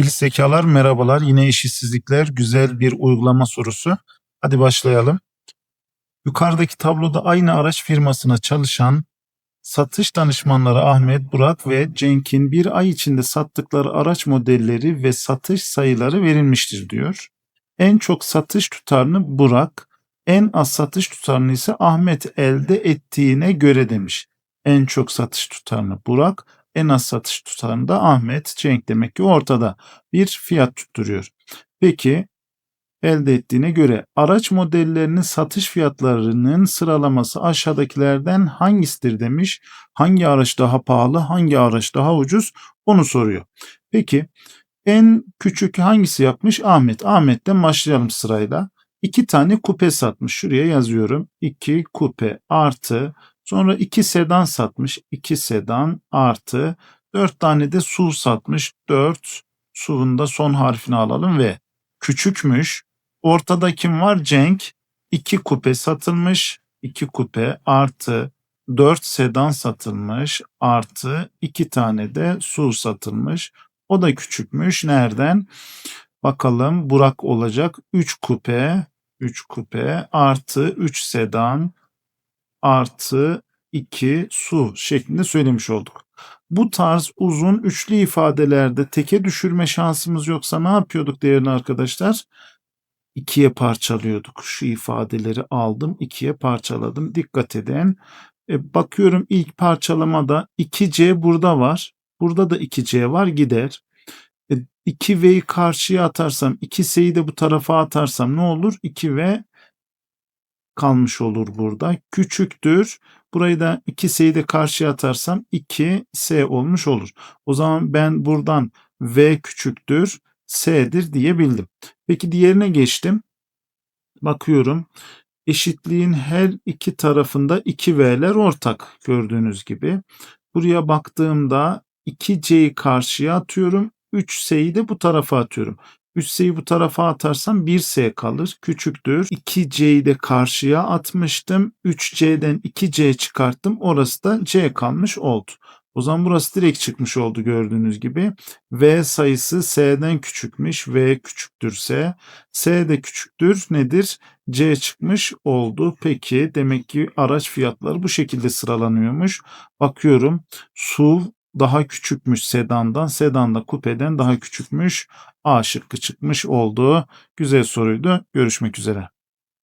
İlk zekalar merhabalar. Yine eşitsizlikler güzel bir uygulama sorusu. Hadi başlayalım. Yukarıdaki tabloda aynı araç firmasına çalışan satış danışmanları Ahmet, Burak ve Cenk'in bir ay içinde sattıkları araç modelleri ve satış sayıları verilmiştir diyor. En çok satış tutarını Burak, en az satış tutarını ise Ahmet elde ettiğine göre demiş. En çok satış tutarını Burak, en az satış tutarını da Ahmet, Cenk demek ki ortada bir fiyat tutturuyor. Peki elde ettiğine göre araç modellerinin satış fiyatlarının sıralaması aşağıdakilerden hangisidir demiş. Hangi araç daha pahalı, hangi araç daha ucuz onu soruyor. Peki en küçük hangisi yapmış? Ahmet. Ahmet'ten başlayalım sırayla. İki tane kupe satmış. Şuraya yazıyorum. İki kupe artı sonra iki sedan satmış. İki sedan artı dört tane de su satmış. Dört suvun da son harfini alalım ve küçükmüş. Ortada kim var? Cenk. İki kupe satılmış. iki kupe artı 4 sedan satılmış artı 2 tane de su satılmış. O da küçükmüş. Nereden? Bakalım Burak olacak. 3 kupe, 3 kupe artı 3 sedan artı 2 su şeklinde söylemiş olduk. Bu tarz uzun üçlü ifadelerde teke düşürme şansımız yoksa ne yapıyorduk değerli arkadaşlar? ikiye parçalıyorduk. Şu ifadeleri aldım, ikiye parçaladım. Dikkat edin. E, bakıyorum ilk parçalamada 2C burada var. Burada da 2C var gider. E, 2V'yi karşıya atarsam 2S'yi de bu tarafa atarsam ne olur? 2V kalmış olur burada. Küçüktür. Burayı da 2S'yi de karşıya atarsam 2S olmuş olur. O zaman ben buradan V küçüktür S'dir diyebildim. Peki diğerine geçtim. Bakıyorum. Eşitliğin her iki tarafında 2V'ler ortak gördüğünüz gibi. Buraya baktığımda 2C'yi karşıya atıyorum. 3S'yi de bu tarafa atıyorum. 3S'yi bu tarafa atarsam 1S kalır. Küçüktür. 2C'yi de karşıya atmıştım. 3C'den 2C çıkarttım. Orası da C kalmış oldu. O zaman burası direkt çıkmış oldu gördüğünüz gibi. V sayısı S'den küçükmüş. V küçüktürse S de küçüktür. Nedir? C çıkmış oldu. Peki demek ki araç fiyatları bu şekilde sıralanıyormuş. Bakıyorum SUV daha küçükmüş sedandan. Sedan da kupeden daha küçükmüş. A şıkkı çıkmış oldu. Güzel soruydu. Görüşmek üzere.